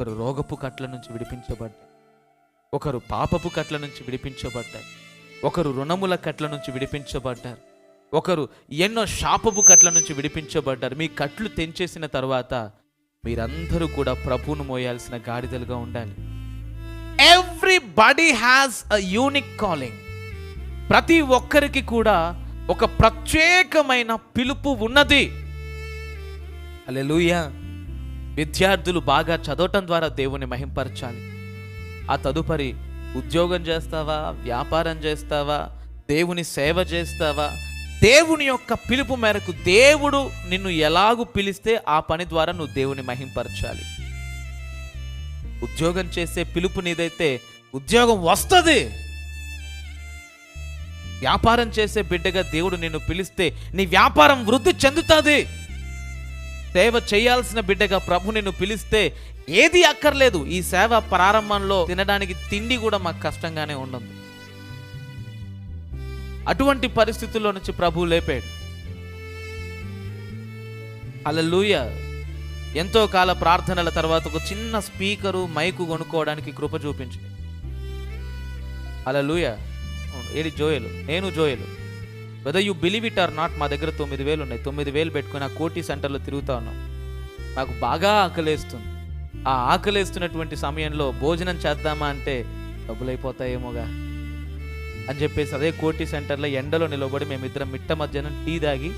ఒకరు రోగపు కట్ల నుంచి విడిపించబడ్డారు ఒకరు పాపపు కట్ల నుంచి విడిపించబడ్డారు ఒకరు రుణముల కట్ల నుంచి విడిపించబడ్డారు. ఒకరు ఎన్నో శాపపు కట్ల నుంచి విడిపించబడ్డారు. మీ కట్లు తెంచేసిన తర్వాత మీరందరూ కూడా ప్రభువును మోయాల్సిన గాడిదలుగా ఉండాలి. Everybody has a unique calling ప్రతి ఒక్కరికి కూడా ఒక ప్రత్యేకమైన పిలుపు ఉన్నది. అలెలుయ విద్యార్థులు బాగా చదవటం ద్వారా దేవుని మహింపరచాలి. ఆ తదుపరి ఉద్యోగం చేస్తావా? వ్యాపారం చేస్తావా? దేవుని సేవ చేస్తావా? దేవుని యొక్క పిలుపు మేరకు దేవుడు నిన్ను ఎలాగు పిలిస్తే ఆ పని ద్వారా నువ్వు దేవుని మహింపరచాలి. ఉద్యోగం చేసే పిలుపు నీదైతే ఉద్యోగం వస్తుంది. వ్యాపారం చేసే బిడ్డగా దేవుడు నిన్ను పిలిస్తే నీ వ్యాపారం వృద్ధి చెందుతుంది. సేవ చేయాల్సిన బిడ్డగా ప్రభు నిన్ను పిలిస్తే ఏది అక్కర్లేదు. ఈ సేవ ప్రారంభంలో తినడానికి తిండి కూడా మాకు కష్టంగానే ఉండదు. అటువంటి పరిస్థితుల్లో నుంచి ప్రభు లేపాడు. అలలుయ ఎంతో కాల ప్రార్థనల తర్వాత ఒక చిన్న స్పీకరు మైకు కొనుక్కోవడానికి కృప చూపించింది. అలలుయ ఏడి జోయలు. నేను జోయలు. Whether you believe it or not మా దగ్గర తొమ్మిది వేలు ఉన్నాయి. తొమ్మిది వేలు పెట్టుకుని ఆ కోటి సెంటర్లో తిరుగుతా ఉన్నాం. నాకు బాగా ఆకలేస్తుంది. ఆ ఆకలేస్తున్నటువంటి సమయంలో భోజనం చేద్దామా అంటే డబ్బులు అయిపోతాయేమోగా అని చెప్పేసి అదే కోటి సెంటర్లో ఎండలో నిలబడి మేమిద్దరం మిట్ట మధ్యాహ్నం టీ తాగి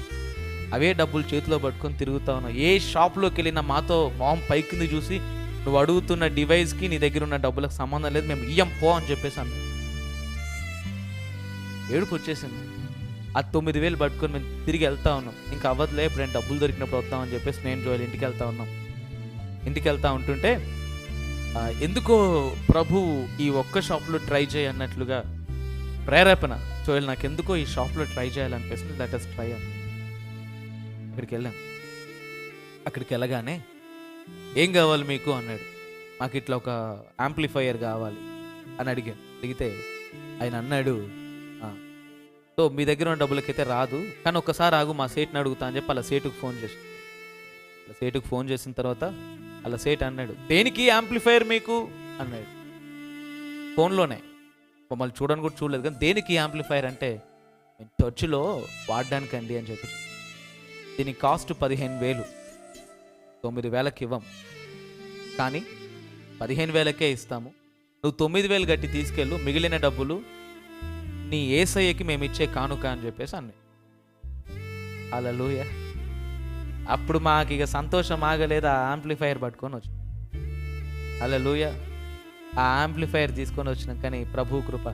అవే డబ్బులు చేతిలో పట్టుకొని తిరుగుతా ఉన్నాం. ఏ షాప్లోకి వెళ్ళినా మాతో మామ్ పైకింది చూసి నువ్వు అడుగుతున్న డివైస్కి నీ దగ్గర ఉన్న డబ్బులకు సంబంధం లేదు మేము ఇయ్యం పో అని చెప్పేసి అన్నాం ఏడుపు వచ్చేసింది. ఆ తొమ్మిది వేలు పట్టుకొని మేము తిరిగి వెళ్తా ఉన్నాం. ఇంకా అవ్వదులే ఇప్పుడు నేను డబ్బులు దొరికినప్పుడు వస్తామని చెప్పేసి నేను జోయల్ ఇంటికి వెళ్తా ఉన్నాం. ఇంటికి వెళ్తా ఉంటుంటే ఎందుకో ప్రభు ఈ ఒక్క షాప్లో ట్రై చేయి అన్నట్లుగా ప్రేరేపణ. జోయల్ నాకు ఎందుకో ఈ షాప్లో ట్రై చేయాలనిపిస్తుంది. దట్ ఇస్ ట్రై అని అక్కడికి వెళ్ళాం అక్కడికి వెళ్ళగానే ఏం కావాలి మీకు? అన్నాడు. మాకు ఇట్లా ఒక యాంప్లిఫైయర్ కావాలి. అని అడిగాను. అడిగితే ఆయన అన్నాడు సో మీ దగ్గర ఉన్న డబ్బులకైతే రాదు. కానీ ఒక్కసారి ఆగు మా సేట్ని అడుగుతా అని చెప్పి అలా సేటుకు ఫోన్ చేసి అలా సేటుకు ఫోన్ చేసిన తర్వాత అలా సేట్ అన్నాడు. దేనికి యాంప్లిఫైయర్ మీకు? అన్నాడు. ఫోన్లోనే. మమ్మల్ని చూడని కూడా చూడలేదు కానీ దేనికి యాంప్లిఫైయర్ అంటే "మేము చర్చిలో వాడడానికండి అని చెప్పి. దీని కాస్ట్ పదిహేను వేలు. తొమ్మిది వేలకి ఇవ్వం. కానీ పదిహేను వేలకే ఇస్తాము. నువ్వు తొమ్మిది వేలు గట్టి తీసుకెళ్ళు మిగిలిన డబ్బులు నీ ఏసయ్యకి మేము ఇచ్చే కానుక అని చెప్పేసి అన్నీ లూయ అప్పుడు మాకు ఇక సంతోషం ఆగలేదు? ఆ యాంప్లిఫైయర్ పట్టుకొని వచ్చి లూయ ఆ యాంప్లిఫైర్ తీసుకొని వచ్చినాం కానీ ప్రభు కృప.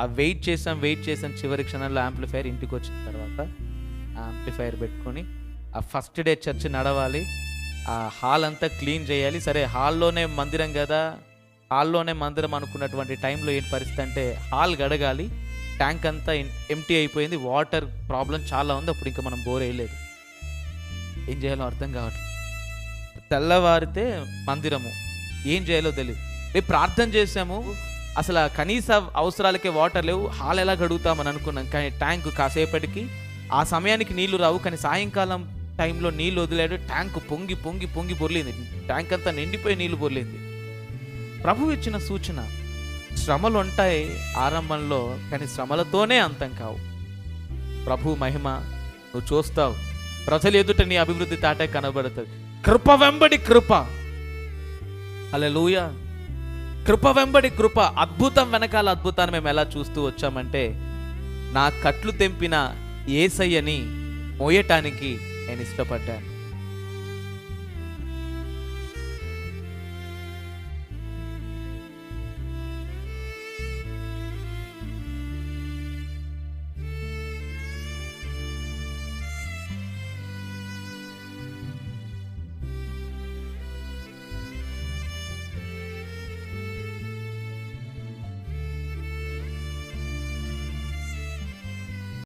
ఆ వెయిట్ చేసాం వెయిట్ చేసాం చివరి క్షణంలో యాంప్లిఫైర్ ఇంటికి వచ్చిన తర్వాత ఆ పెట్టుకొని ఆ ఫస్ట్ డే చర్చ్ నడవాలి. ఆ హాల్ అంతా క్లీన్ చేయాలి. సరే హాల్లోనే మందిరం కదా. హాల్లోనే మందిరం అనుకున్నటువంటి టైంలో ఏంటి పరిస్థితి అంటే హాల్ గడగాలి. ట్యాంక్ అంతా ఎంటీ అయిపోయింది. వాటర్ ప్రాబ్లం చాలా ఉంది. అప్పుడు ఇంకా మనం బోర్ వేయలేదు. ఏం చేయాలో అర్థం కావట్లేదు తెల్లవారితే మందిరము. ఏం చేయాలో తెలియదు మేము ప్రార్థన చేసాము అసలు కనీస అవసరాలకే వాటర్ లేవు. హాల్ ఎలా గడుగుతామని అనుకున్నాం. కానీ ట్యాంక్ కాసేపటికి ఆ సమయానికి నీళ్ళు రావు. కానీ సాయంకాలం టైంలో నీళ్ళు వదిలాడు. ట్యాంక్ పొంగి పొంగి పొంగి బొర్లింది. ట్యాంక్ అంతా నిండిపోయి నీళ్ళు బొర్లింది. ప్రభు ఇచ్చిన సూచన శ్రమలు ఉంటాయి ఆరంభంలో కానీ శ్రమలతోనే అంతం కావు. ప్రభు మహిమ నువ్వు చూస్తావు. ప్రజలు ఎదుట నీ అభివృద్ధి తాటే కనబడుతుంది. కృప వెంబడి కృప. అలెలుయ కృప వెంబడి కృప. అద్భుతం వెనకాల అద్భుతాన్ని మేము ఎలా చూస్తూ వచ్చామంటే నా కట్లు తెంపిన ఏసయ్యని మోయటానికి నేను ఇష్టపడ్డాను.